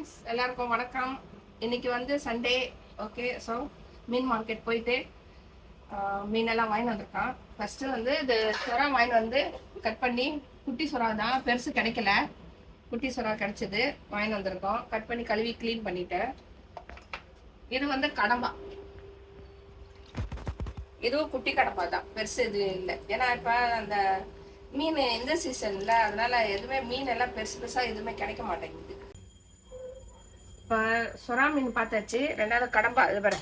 Friends எல்லாருக்கும் வணக்கம். இன்னைக்கு வந்து சண்டே ஓகே ஸோ மீன் மார்க்கெட் போயிட்டு மீனெல்லாம் வாங்கி வந்திருக்கான். ஃபர்ஸ்ட் வந்து இது சுறா வாங்கி வந்து கட் பண்ணி குட்டி சுறா தான் பெருசு கிடைக்கல. குட்டி சுறா கிடைச்சது வாங்கி வந்திருக்கோம். கட் பண்ணி கழுவி க்ளீன் பண்ணிட்டேன். இது வந்து கடம்பா. இதுவும் குட்டி கடம்பா தான். பெருசு இது இல்லை. ஏன்னா இப்போ அந்த மீன் இந்த சீசன்ல அதனால எதுவுமே மீன் எல்லாம் பெருசு பெருசாக எதுவுமே கிடைக்க மாட்டேங்குது. இப்போ சுறா மீன் பார்த்தாச்சு. ரெண்டாவது கடம்பா இது பாரு.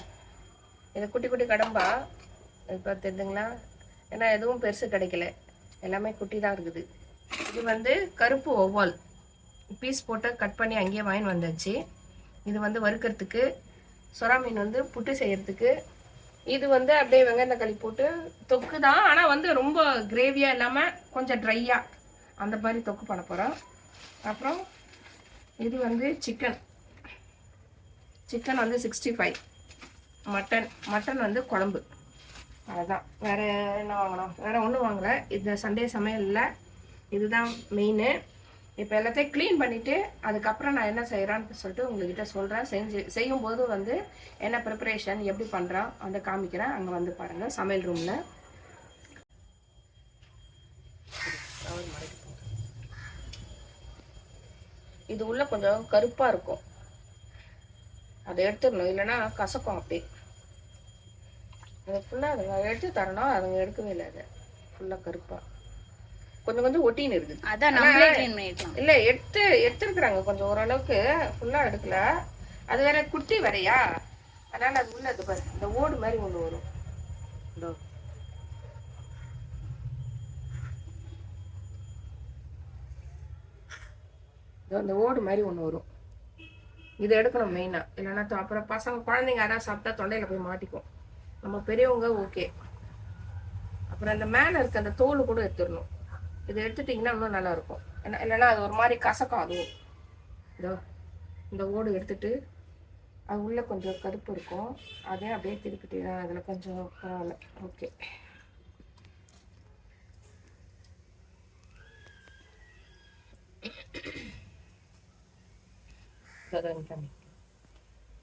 இது குட்டி குட்டி கடம்பா. இப்போ தெரியுதுங்களா ஏன்னா எதுவும் பெருசு கிடைக்கல. எல்லாமே குட்டி தான் இருக்குது. இது வந்து கருப்பு ஒவ்வால் பீஸ் போட்டு கட் பண்ணி அங்கேயே வாங்கி வந்தாச்சு. இது வந்து வறுக்கிறதுக்கு சுறா மீன் வந்து புட்டு செய்கிறதுக்கு இது வந்து அப்படியே வெங்காயம் தக்காளி போட்டு தொக்கு தான் ஆனால் வந்து ரொம்ப கிரேவியாக இல்லாமல் கொஞ்சம் ட்ரையாக அந்த மாதிரி தொக்கு பண்ண போகிறோம் அப்புறம் இது வந்து சிக்கன் சிக்கன் வந்து சிக்ஸ்டி ஃபைவ் மட்டன் மட்டன் வந்து குழம்பு. அதுதான் வேறு என்ன வாங்கணும்? வேறு ஒன்றும் வாங்கலை. இந்த சண்டே சமையலில் இதுதான் மெயின் இப்போ எல்லாத்தையும் க்ளீன் பண்ணிவிட்டு அதுக்கப்புறம் நான் என்ன செய்கிறான்னு சொல்லிட்டு உங்கள்கிட்ட சொல்கிறேன் செஞ்சு செய்யும்போது வந்து என்ன ப்ரிப்பரேஷன் எப்படி பண்ணுறான் அதை காமிக்கிறேன். அங்கே வந்து பாருங்கள் சமையல் ரூமில் இது உள்ளே கொஞ்சம் கருப்பாக இருக்கும். அதை எடுத்துடணும். இல்லைன்னா கசக்கும் அப்படியே அது ஃபுல்லாக அதுங்க எடுத்து தரணும். அதுங்க எடுக்கவே இல்லை அதை. ஃபுல்லாக கருப்பாக கொஞ்சம் கொஞ்சம் ஒட்டின்னு இருக்குது. அதான் நம்மளே க்ளீன் பண்ணிடலாம் இல்ல எடுத்து எடுத்துருக்குறாங்க. கொஞ்சம் ஓரளவுக்கு ஃபுல்லா எடுக்கல. அது வேற குட்டி வேறயா? அதனால அது உள்ள இது பாரு. இந்த ஓடு மாதிரி ஒண்ணு வரும். இதோ இந்த ஓடு மாதிரி ஒண்ணு வரும். இதை எடுக்கணும் மெயினாக இல்லைன்னா அப்புறம் பசங்க குழந்தைங்க யாராவது சாப்பிட்டா தொண்டையில் போய் மாட்டிக்கும். நம்ம பெரியவங்க ஓகே அப்புறம் அந்த மேலே இருக்க அந்த தோல் கூட எடுத்துடணும். இதை எடுத்துட்டிங்கன்னா இன்னும் நல்லா இருக்கும் ஏன்னா இல்லைன்னா அது ஒரு மாதிரி கசக்கும் அதுவும் இதோ இந்த ஓடு எடுத்துட்டு அது உள்ளே கொஞ்சம் கருப்பு இருக்கும். அதே அப்படியே திருப்பிட்டு அதில் கொஞ்சம் பரவாயில்ல. ஓகே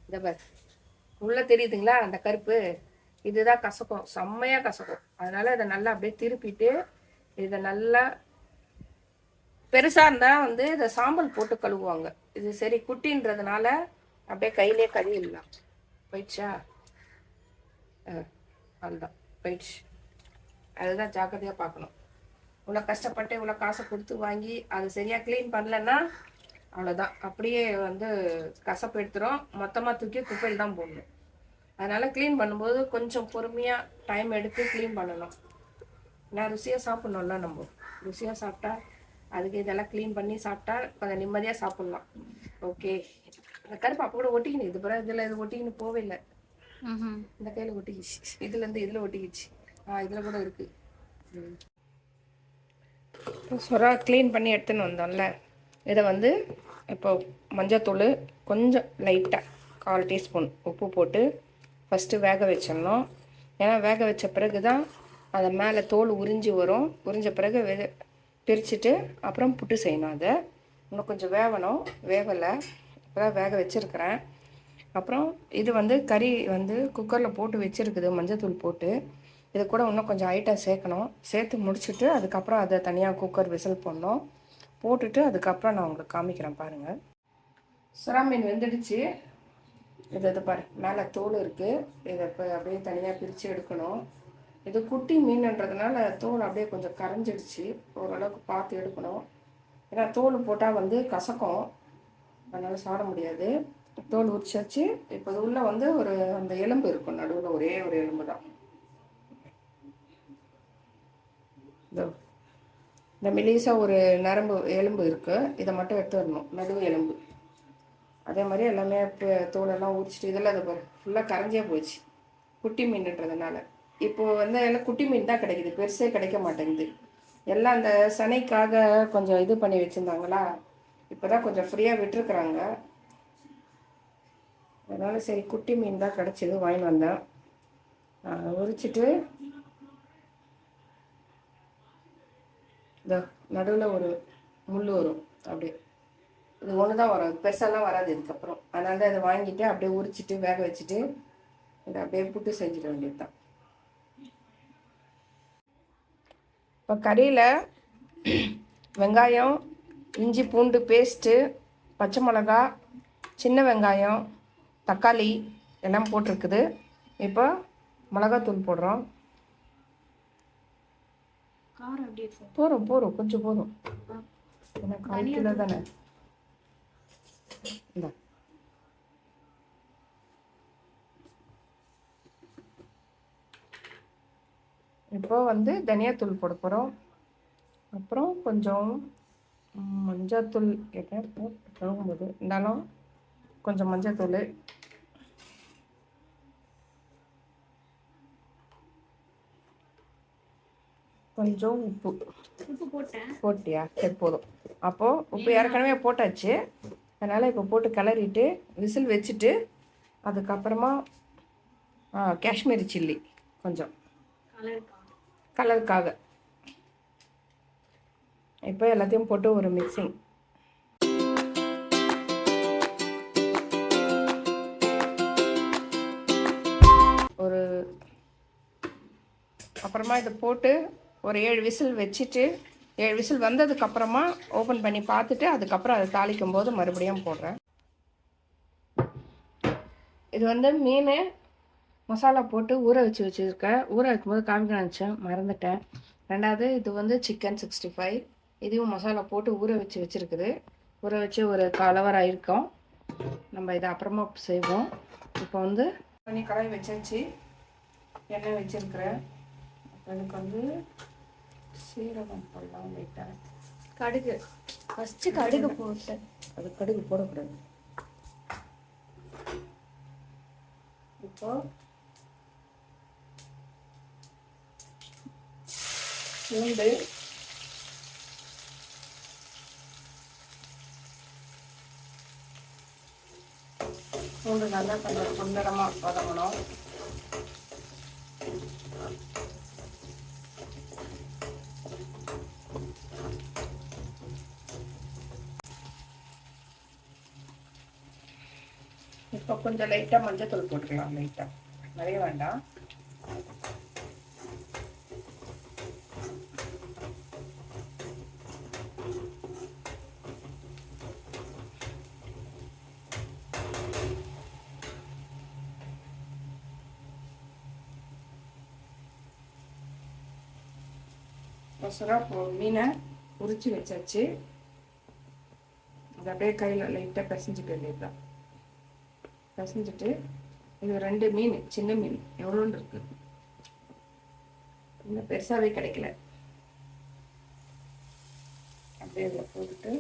இந்த பார். உள்ள தெரியுதுங்களா? அந்த கருப்பு. இதுதான் கசக்கும். செம்மையா கசக்கும். அதனால இதை நல்லா அப்படியே திருப்பிட்டு இதை நல்லா பெருசா இருந்தா வந்து இதை சாம்பல் போட்டு கழுவுவாங்க. இது சரி குட்டின்றதுனால அப்படியே கையிலே கழுவிடலாம். போயிடுச்சா? அதுதான் போயிடுச்சு. அதுதான் ஜாக்கிரதையா பார்க்கணும். இவ்வளோ கஷ்டப்பட்டு இவ்வளோ காசை கொடுத்து வாங்கி அது சரியா க்ளீன் பண்ணலன்னா அவ்வளோதான் அப்படியே வந்து கசப்பு எடுத்துரும். மொத்தமாக தூக்கி குப்பையில் தான் போடணும். அதனால க்ளீன் பண்ணும்போது கொஞ்சம் பொறுமையாக டைம் எடுத்து க்ளீன் பண்ணணும். நான் ருசியாக சாப்பிட்ணும்ல நம்ம. ருசியாக சாப்பிட்டா அதுக்கு இதெல்லாம் க்ளீன் பண்ணி சாப்பிட்டா கொஞ்சம் நிம்மதியாக சாப்பிட்லாம். ஓகே இந்த கருப்பு அப்போ கூட ஒட்டிக்கினு. இது பிறகு இதில் இது ஒட்டிக்கின்னு போவே இல்லை. இந்த கையில் ஒட்டிக்கிச்சு. இதுலேருந்து இதில் ஒட்டிக்கிச்சு. ஆ இதில் கூட இருக்குது சொரா க்ளீன் பண்ணி எடுத்துன்னு வந்தோம்ல. இதை வந்து இப்போ மஞ்சத்தூள் கொஞ்சம் லைட்டாக கால் டீஸ்பூன் உப்பு போட்டு ஃபஸ்ட்டு வேக வச்சிடணும். ஏன்னா வேக வச்ச பிறகு தான் அதை மேலே தோல் உறிஞ்சி வரும். உறிஞ்ச பிறகு வெ பிரிச்சுட்டு அப்புறம் புட்டு செய்யணும் அதை. இன்னும் கொஞ்சம் வேகணும் வேகலை இப்போ வேக வச்சுருக்கிறேன். அப்புறம் இது வந்து கறி வந்து குக்கரில் போட்டு வச்சுருக்குது மஞ்சத்தூள் போட்டு. இது கூட இன்னும் கொஞ்சம் ஐட்டம் சேர்க்கணும். சேர்த்து முடிச்சுட்டு அதுக்கப்புறம் அதை தனியாக குக்கர் விசில் போடணும். போட்டுட்டு அதுக்கப்புறம் நான் உங்களுக்கு காமிக்கிறேன் பாருங்கள் சுறா மீன் வெந்துடுச்சு. இது இது பாரு மேலே தோல் இருக்குது இதை இப்போ அப்படியே தனியாக பிரித்து எடுக்கணும். இது குட்டி மீன்ன்றதுனால தோல் அப்படியே கொஞ்சம் கரைஞ்சிடுச்சு. ஓரளவுக்கு பார்த்து எடுக்கணும். ஏன்னா தோல் போட்டால் வந்து கசக்கும். அதனால் சாட முடியாது. தோல் உரிச்சாச்சு. இப்போ இது உள்ளே வந்து ஒரு அந்த எலும்பு இருக்கும் நடுவில் ஒரே ஒரு எலும்பு தான். இதோ. இந்த மெலிசாக ஒரு நரம்பு எலும்பு இருக்குது இதை மட்டும் எடுத்து வரணும். நடுவு எலும்பு. அதே மாதிரி எல்லாமே இப்போ தோலெல்லாம் உரிச்சிட்டு இதெல்லாம் அது பாரு ஃபுல்லாக கரைஞ்சே போச்சு. குட்டி மீன்ன்றதுனால. இப்போது வந்து எல்லாம் குட்டி மீன் தான் கிடைக்குது. பெருசே கிடைக்க மாட்டேங்குது. எல்லாம் அந்த சனைக்காக கொஞ்சம் இது பண்ணி வச்சுருந்தாங்களா? இப்போ தான் கொஞ்சம் ஃப்ரீயாக விட்டுருக்குறாங்க. அதனால் சரி குட்டி மீன் தான் கிடச்சிது. வாங்கிட்டு வந்தேன். உரிச்சிட்டு இந்த நடுவில் ஒரு முள் வரும். அப்படியே. இது ஒன்று தான் வரும் பெருசாலாம் வராது இதுக்கப்புறம். அதனால தான் இதை வாங்கிட்டு அப்படியே உரிச்சிட்டு வேக வச்சுட்டு இதை அப்படியே புட்டு செஞ்சிட வேண்டியது தான் இப்போ கறியில் வெங்காயம் இஞ்சி பூண்டு பேஸ்ட்டு பச்சை மிளகா சின்ன வெங்காயம் தக்காளி எல்லாம் போட்டிருக்குது. இப்போ மிளகாத்தூள் போடுறோம். காரம் எப்படி இருக்கும்? போதும் போதும் கொஞ்சம் போதும். ஏன்னா கால் கிலோ தானே? இந்தா. இப்போ வந்து தனியாத்தூள் போட போகிறோம் அப்புறம் கொஞ்சம் ம், மஞ்சத்தூள் கேட்டேன் கழுவும்போது. இருந்தாலும் கொஞ்சம் மஞ்சத்தூள் கொஞ்சம் உப்பு. உப்பு போட்டேன். போட்டியா? சரி போதும். அப்போது உப்பு ஏற்கனவே போட்டாச்சு. அதனால் இப்போ போட்டு கிளறிட்டு விசில் வச்சுட்டு அதுக்கப்புறமா காஷ்மீரி சில்லி கொஞ்சம். கலருக்கா? கலருக்காக. இப்போ எல்லாத்தையும் போட்டு ஒரு மிக்சிங் ஒரு அப்புறமா இதை போட்டு ஒரு ஏழு விசில் வச்சுட்டு ஏழு விசில் வந்ததுக்கப்புறமா ஓப்பன் பண்ணி பார்த்துட்டு அதுக்கப்புறம் அதை தாளிக்கும் போது மறுபடியும் போடுறேன். இது வந்து மீன் மசாலா போட்டு ஊற வச்சு வச்சுருக்கேன். ஊற வைக்கும்போது காமிக்க நினச்சேன் மறந்துட்டேன். ரெண்டாவது இது வந்து சிக்கன் சிக்ஸ்டி ஃபைவ் இதையும் மசாலா போட்டு ஊற வச்சு வச்சுருக்குது. ஊற வச்சு ஒரு கலவர் இருக்கும். நம்ம இதை அப்புறமா செய்வோம். இப்போ வந்து பண்ணி கடாய் வச்சாச்சு. எண்ணெய் வச்சுருக்குறேன். அதுக்கு வந்து சீரகம் போடலாம் லைட்டாக கடுகு ஃபர்ஸ்ட் கடுகு. போட்டேன். அது கடுகு போடக்கூடாது. இப்போ பூண்டு பூண்டு நல்லா கொஞ்சம் சுந்தரமாக வதங்கணும் இப்போ கொஞ்சம் லைட்டாக மஞ்சள் தூள் போட்டுக்கலாம் லைட்டாக நிறைய வேண்டாம். ஒசரா மீனை உரிச்சு வச்சாச்சு. அது அப்படியே கையில் லைட்டாக பிசைஞ்சுக்க வேண்டியதுதான். பிசைஞ்சிட்டு இது ரெண்டு மீன் சின்ன மீன் எவ்வளோன்னு இருக்கு இன்னும் பெருசாகவே கிடைக்கல அப்படியே இதில் போட்டுட்டு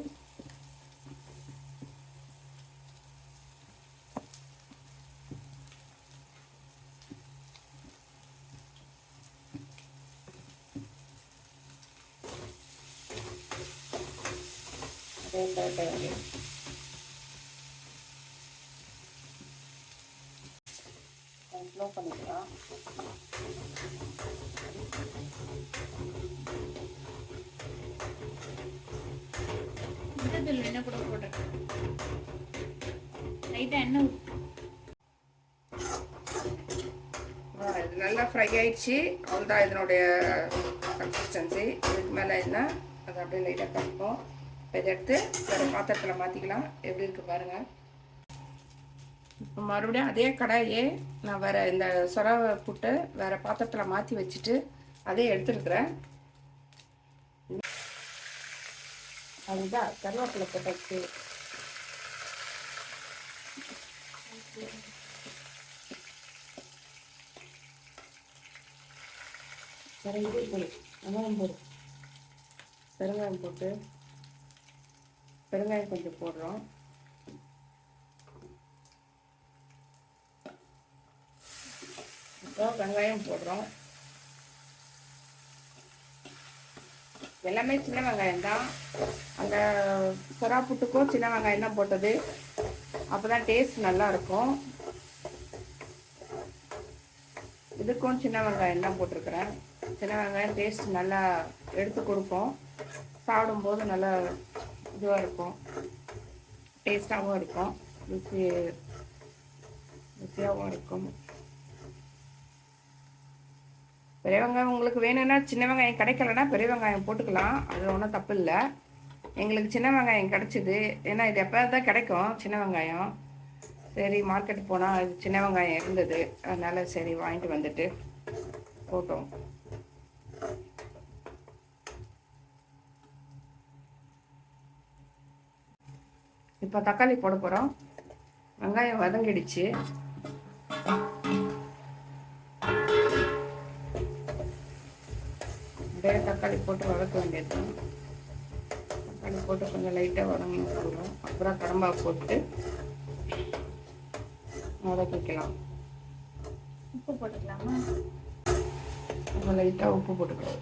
Thank you வேண்டியது ஸ்லோ பண்ணிக்கலாம் மஞ்சள் என்ன கூட போடுறேன் லைட்டாக எண்ணெய் இது நல்லா ஃப்ரை ஆயிடுச்சு. அவ்வளோதான் இதனுடைய கன்சிஸ்டன்சி இதுக்கு மேலே என்ன? அது அப்படியே லைட்டாக கறக்கும் இப்போ இதை எடுத்து வேறு பாத்திரத்தில் மாற்றிக்கலாம் எப்படி இருக்கு பாருங்கள் இப்போ மறுபடியும் அதே கடாயே நான் வேறு இந்த சொரவை புட்டு வேறு பாத்திரத்தில் மாற்றி வச்சுட்டு அதே எடுத்துருக்குறேன். அதுதான் கருவேப்பிலை போட்டாச்சு வெங்காயம் போடு. பெருங்காயம் போட்டு. பெருங்காயம் கொஞ்சம் போடுறோம். இப்போ வெங்காயம் போடுறோம். எல்லாமே சின்ன வெங்காயம் தான். அந்த சொரா புட்டுக்கும் சின்ன வெங்காயம் தான் போட்டது. அப்போ தான் டேஸ்ட் நல்லா இருக்கும். இதுக்கும் சின்ன வெங்காயம் தான் போட்டிருக்கிறேன். சின்ன வெங்காயம் டேஸ்ட் நல்லா எடுத்து கொடுக்கும் சாப்பிடும்போது நல்லா இதுவாக இருக்கும். டேஸ்ட்டாகவும் இருக்கும். ருசி ருசியாகவும் இருக்கும். பெரிய வெங்காயம் உங்களுக்கு வேணும்னா சின்ன வெங்காயம் கிடைக்கலன்னா பெரிய வெங்காயம் போட்டுக்கலாம். அது ஒன்றும் தப்பு இல்லை. எங்களுக்கு சின்ன வெங்காயம் கிடச்சிது. ஏன்னா இது எப்போ தான் கிடைக்கும் சின்ன வெங்காயம். சரி மார்க்கெட் போனால் அது சின்ன வெங்காயம் இருந்தது. அதனால் சரி வாங்கிட்டு வந்துட்டு போட்டோம். இப்போ தக்காளி போட போகிறோம் வெங்காயம் வதங்கிடுச்சு. போட்டு வதக்க வேண்டியது தக்காளி போட்டு கொஞ்சம் லைட்டாக வதங்கணும் போதும் அப்புறம் கடம்பா போட்டு வதக்கிக்கலாம். உப்பு போட்டுக்கலாமா? கொஞ்சம் லைட்டாக உப்பு போட்டுக்கலாம்.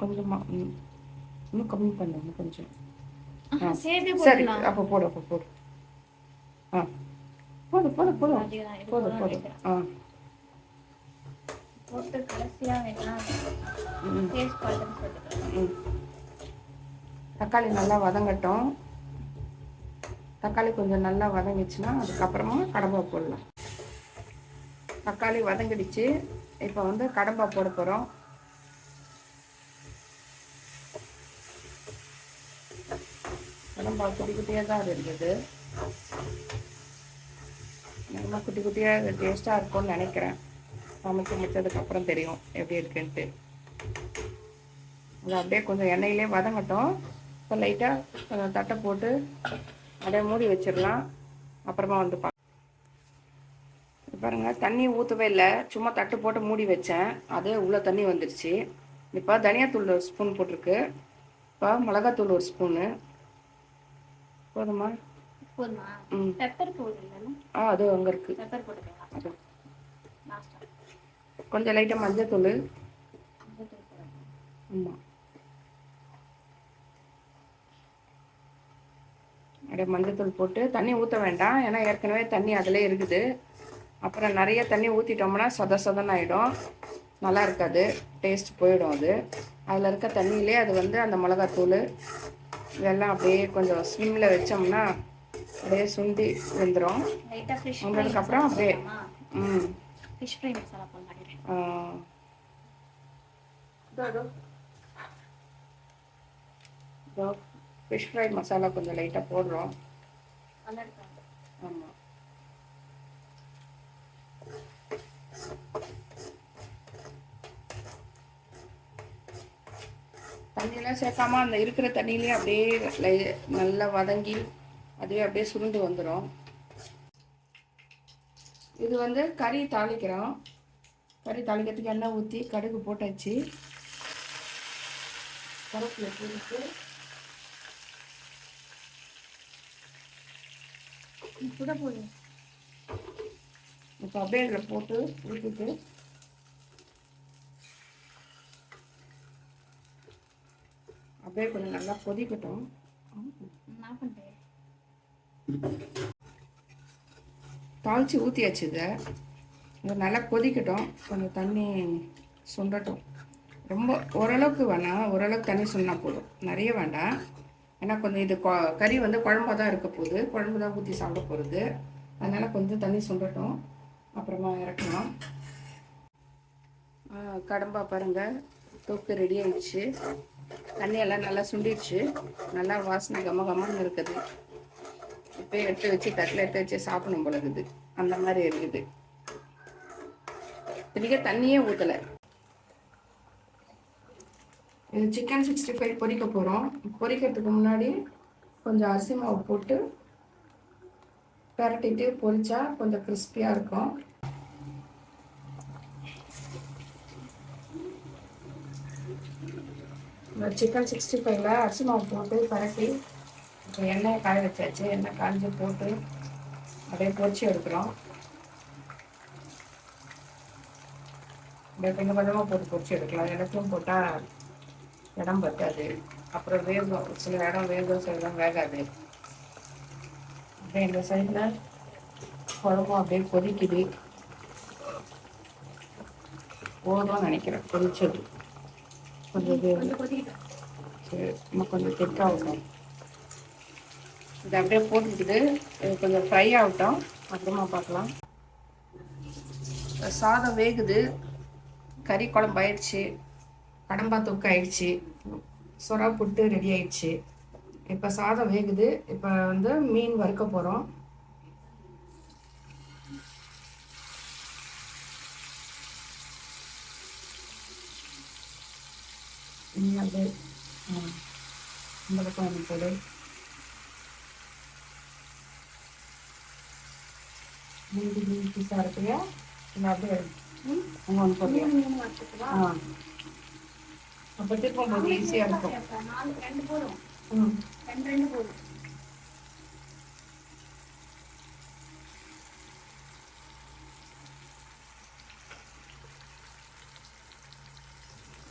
கொஞ்சமா ம். இன்னும் கம்மி பண்ணு இன்னும் கொஞ்சம். சரி அப்போ போடு அப்போ போடு. ஆ இது போடு போதும் போடு. நினைக்கிறேன். ஆ. போட்டு கடைசியாக வேணா டேஸ்ட் பார்த்துட்டு தக்காளி நல்லா வதங்கட்டும். தக்காளி கொஞ்சம் நல்லா வதங்கிச்சுன்னா அதுக்கப்புறமா கடம்பா போடலாம். தக்காளி வதங்கிடுச்சு. இப்போ வந்து கடம்பா போட போகிறோம் கடம்பா குட்டி குட்டியாக தான் இருந்தது. நல்லா குட்டி குட்டியாக டேஸ்ட்டாக இருக்கும்னு நினைக்கிறேன். சமைச்சு முடிச்சதுக்கப்புறம் தெரியும் எப்படி இருக்குன்ட்டு. அது அப்படியே கொஞ்சம் எண்ணெயிலே வதங்கட்டும். இப்போ லைட்டாக கொஞ்சம் தட்டை போட்டு அப்படியே மூடி வச்சிடலாம். அப்புறமா வந்து பா இது பாருங்க தண்ணி ஊற்றவே இல்லை. சும்மா தட்டு போட்டு மூடி வச்சேன். அதே உள்ள தண்ணி வந்துருச்சு. இப்போ தனியாத்தூள் ஒரு ஸ்பூன் போட்டிருக்கு. இப்போ மிளகாத்தூள் ஒரு ஸ்பூனு. போதுமா? போதுமா? ம். பெப்பர் போடுறீங்களா? ஆ அது அங்கே இருக்குது பெப்பர் போட்டுக்கலாம். கொஞ்சம் லைட்டாக மஞ்சத்தூள் ஆமாம் அப்படியே மஞ்சத்தூள் போட்டு தண்ணி ஊற்ற வேண்டாம். ஏன்னா ஏற்கனவே தண்ணி அதிலே இருக்குது. அப்புறம் நிறைய தண்ணி ஊற்றிட்டோம்னா சொத சொதன்னு ஆகிடும் நல்லா இருக்காது. டேஸ்ட் போயிடும் அது. அதில் இருக்க தண்ணியிலே அது வந்து அந்த மிளகாத்தூள் இதெல்லாம் அப்படியே கொஞ்சம் ஸ்லிம்மில் வச்சோம்னா அப்படியே சுண்டி வெந்துடும் வந்ததுக்கப்புறம் அப்படியே ம். Fish fry masala fish fry masala கொஞ்சம் லைட்டாக போடுறோம். ஆமாம் தண்ணியெல்லாம் சேர்க்காம அந்த இருக்கிற தண்ணியிலே அப்படியே லை- நல்லா வதங்கி அதுவே அப்படியே சுருண்டு வந்துடும் இது வந்து கறி தாளிக்கிறோம். கறி தாளிக்கிறதுக்கு எண்ணெய் ஊற்றி கடுகு போட்டாச்சு. கருவேப்பிலை போட்டு சுட போடுங்க இப்போ அப்படியே இதில் போட்டு ஊற்றிட்டு அப்படியே கொஞ்சம் நல்லா கொதிக்கட்டும். என்ன பண்ணுறேன் தாளித்து ஊற்றியாச்சு இதை. இது நல்லா கொதிக்கட்டும். கொஞ்சம் தண்ணி சுண்டட்டும். ரொம்ப ஓரளவுக்கு வேணாம். ஓரளவுக்கு தண்ணி சுண்டா போதும். நிறைய வேண்டாம். ஏன்னா கொஞ்சம் இது கொ- கறி வந்து குழம்பா தான் இருக்க போகுது. குழம்பு தான் ஊற்றி சாப்பிட போகிறது அதனால் கொஞ்சம் தண்ணி சுண்டட்டும். அப்புறமா இறக்கலாம். கடம்பா பாருங்கள் தொக்கு ரெடி ஆயிடுச்சு. தண்ணியெல்லாம் நல்லா சுண்டிடுச்சு. நல்லா வாசனை கம கமன்னு இருக்குது. இப்போ எடுத்து வச்சு தட்டில் எடுத்து வச்சு சாப்பிடணும் போல இருக்குது. அந்த மாதிரி இருக்குது. இதுக்கே தண்ணியே ஊற்றலை இது சிக்கன் சிக்ஸ்டி ஃபைவ் பொரிக்க போகிறோம் பொரிக்கிறதுக்கு முன்னாடி கொஞ்சம் அரிசி மாவு போட்டு பரட்டிட்டு பொரிச்சா கொஞ்சம் கிறிஸ்பியாக இருக்கும். சிக்கன் சிக்ஸ்டி ஃபைவ்ல அரிசி மாவு போட்டு பரட்டி இப்போ எண்ணெயை காய வச்சாச்சு. எண்ணெய் காய்ஞ்சி போட்டு அப்படியே பொரிச்சு எடுக்கிறோம். அப்படியே கொஞ்சம் கொஞ்சமாக போட்டு பொறிச்சு எடுக்கலாம். இடத்துலையும் போட்டால் இடம் பத்தாது. அப்புறம் வேகும் சில இடம் வேகும் சில இடம் வேகாது. அப்புறம் இந்த சைடில் குழம்பும் அப்படியே கொதிக்குது. போதும்னு நினைக்கிறேன். கொதிச்சது. கொஞ்சம் இது நம்ம கொஞ்சம் திக்காகட்டும் இது அப்படியே போட்டுக்கிட்டு இது கொஞ்சம் ஃப்ரை ஆகட்டும். அப்புறமா பார்க்கலாம். சாதம் வேகுது. கறி குழம்பு ஆயிடுச்சு கடம்பா தொக்கு ஆயிடுச்சு சுறா புட்டு ரெடி ஆயிடுச்சு. இப்போ சாதம் வேகுது. இப்போ வந்து மீன் வறுக்க போகிறோம் அப்படியே ஆ, இந்த மீதி பீஸாக இல்லை அப்படியே அப்போ திருப்பும் போது ஈஸியாக இருக்கும். ரெண்டு போதும் ம். ரெண்டு ரெண்டு போதும்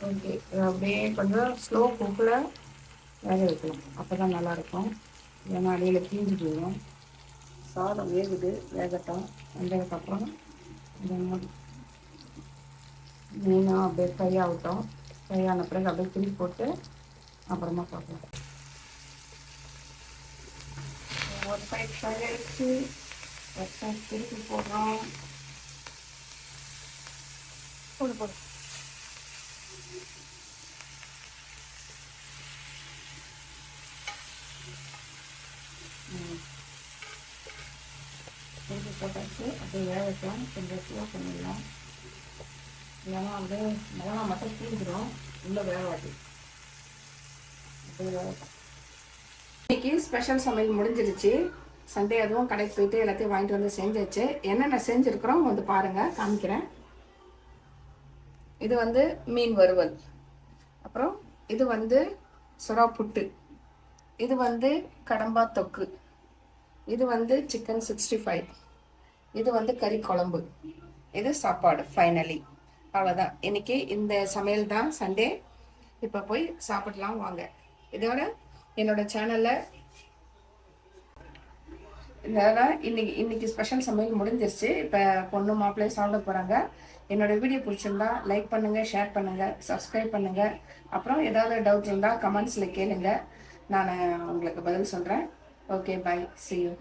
ஓகே அப்படியே கொஞ்சம் ஸ்லோ குக்கில் வேக வைக்கலாம். அப்போ தான் நல்லாயிருக்கும். ஏன்னா அடியில் தீஞ்சு போயிடும். சாதம் வேகுது வேகட்டும். வெந்ததுக்கப்புறம் இந்த மாதிரி மீனும் அப்படியே ஃப்ரை ஆகட்டும். ஃப்ரை ஆன பிறகு அப்படியே திருப்பி போட்டு அப்புறமா பார்க்கலாம் ஒரு சைட் ஃப்ரை ஆகிடுச்சு ஒரு சைட் திருப்பி போடுறோம். போடு போடு. ம். திருப்பி போட்டாச்சு. அப்படியே வேகட்டும். கொஞ்சம் ஸ்லோ பண்ணிடலாம். இல்லைன்னா வந்து மிளகா மட்டும் தீந்துடும் உள்ளே வேகாது இன்னைக்கு ஸ்பெஷல் சமையல் முடிஞ்சிருச்சு. சண்டே அதுவும் கடைக்கு போயிட்டு எல்லாத்தையும் வாங்கிட்டு வந்து செஞ்சாச்சு. என்னென்ன செஞ்சுருக்குறோம் வந்து பாருங்கள் காமிக்கிறேன். இது வந்து மீன் வறுவல். அப்புறம் இது வந்து சுறா புட்டு. இது வந்து கடம்பா தொக்கு. இது வந்து சிக்கன் சிக்ஸ்டி ஃபைவ் இது வந்து கறி குழம்பு. இது சாப்பாடு ஃபைனலி அவ்வளோதான் இன்னைக்கு இந்த சமையல் தான் சண்டே. இப்போ போய் சாப்பிடலாம் வாங்க. இதோட என்னோட சேனலில் இதனால் இன்னைக்கு இன்னைக்கு ஸ்பெஷல் சமையல் முடிஞ்சிருச்சு. இப்போ பொண்ணு மாப்பிள்ளையும் சாப்பிட போகிறாங்க என்னோட வீடியோ பிடிச்சிருந்தா லைக் பண்ணுங்கள் ஷேர் பண்ணுங்கள் சப்ஸ்கிரைப் பண்ணுங்கள் அப்புறம் ஏதாவது டவுட் இருந்தால் கமெண்ட்ஸில் கேளுங்க. நான் உங்களுக்கு பதில் சொல்கிறேன் ஓகே பை சி யூ